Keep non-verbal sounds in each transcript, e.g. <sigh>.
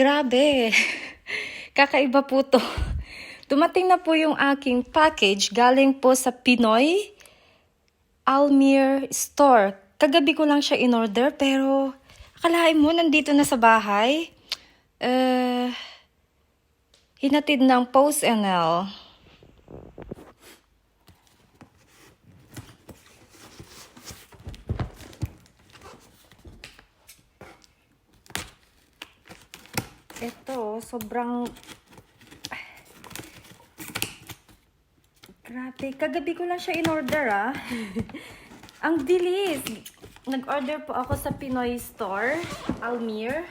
Grabe. <laughs> Kakaiba po to. Dumating na po yung aking package galing po sa Pinoy Almir Store. Kagabi ko lang siya in-order pero akalain mo nandito na sa bahay. Eh, hinatid ng Post Ito, sobrang... Grabe, kagabi ko lang siya in-order ah. <laughs> Ang bilis! Nag-order po ako sa Pinoy Store, Almir.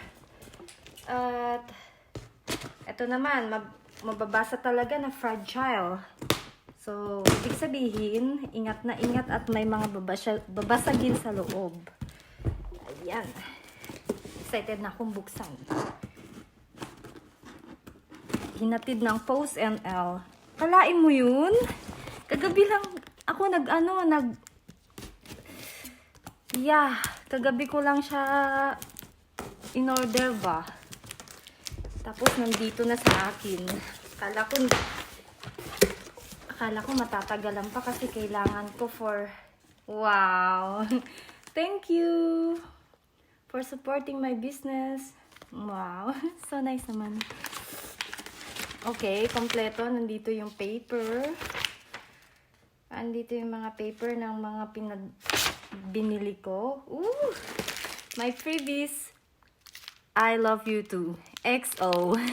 At ito naman, mab- mababasa talaga na fragile. So, ibig sabihin, ingat na ingat at may mga babasagin sa loob. Ayan. Excited na akong buksan hinatid ng Post NL. Kalain mo yun? Kagabi lang ako nag ano, nag Yeah, kagabi ko lang siya in order ba. Tapos nandito na sa akin. Akala ko akala ko matatagalan pa kasi kailangan ko for wow. <laughs> Thank you for supporting my business. Wow, <laughs> so nice naman. Okay, kompleto. Nandito yung paper. Andito yung mga paper ng mga pinag binili ko. Ooh! My freebies. I love you too. XO. <laughs>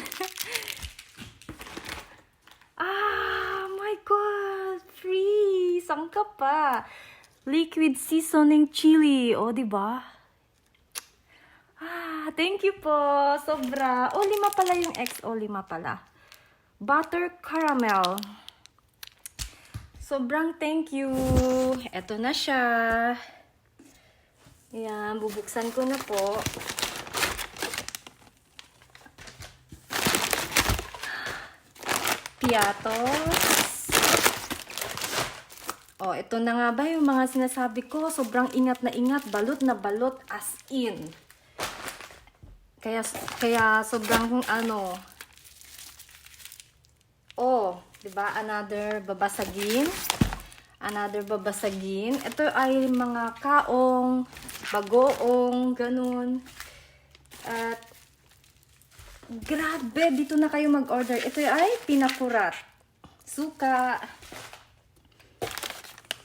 ah, my God! Free! Saan ka pa? Liquid seasoning chili. O, di ba? Ah, thank you po. Sobra. O, lima pala yung XO. Lima pala butter caramel. Sobrang thank you. Ito na siya. Ayan, bubuksan ko na po. Piatos. Oh, ito na nga ba yung mga sinasabi ko? Sobrang ingat na ingat. Balot na balot as in. Kaya, kaya sobrang ano, Oh, 'di ba? Another babasagin. Another babasagin. Ito ay mga kaong, bagoong, ganun. At grabe, dito na kayo mag-order. Ito ay pinakurat. Suka.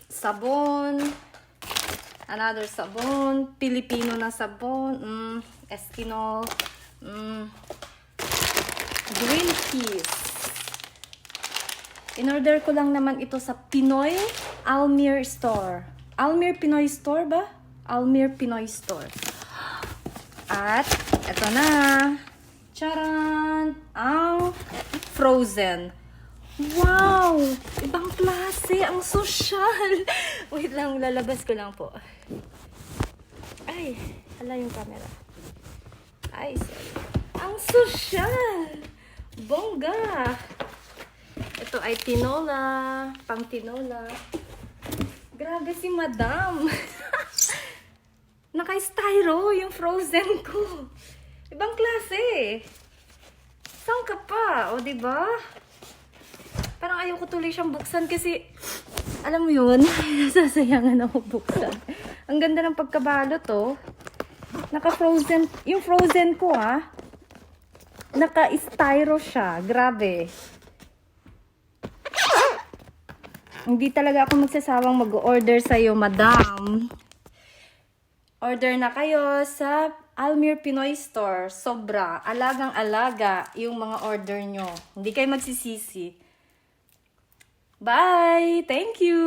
Sabon. Another sabon. Pilipino na sabon. Mm, Eskinol. Mm, green peas. In-order ko lang naman ito sa Pinoy Almir Store. Almir Pinoy Store ba? Almir Pinoy Store. At, ito na. Charan! Ang frozen. Wow! Ibang klase. Ang social. <laughs> Wait lang, lalabas ko lang po. Ay, hala yung camera. Ay, sorry. Ang social! Bongga! Ito ay tinola. Pang tinola. Grabe si madam. <laughs> Naka-styro yung frozen ko. Ibang klase. Saan ka pa? O, ba? Parang ayoko tuloy siyang buksan kasi, alam mo yun, <laughs> nasasayangan ako buksan. Ang ganda ng pagkabalot, oh. Naka-frozen, yung frozen ko, ah. Naka-styro siya. Grabe. Hindi talaga ako magsasawang mag-order sa'yo, madam. Order na kayo sa Almir Pinoy Store. Sobra. Alagang-alaga yung mga order nyo. Hindi kayo magsisisi. Bye! Thank you!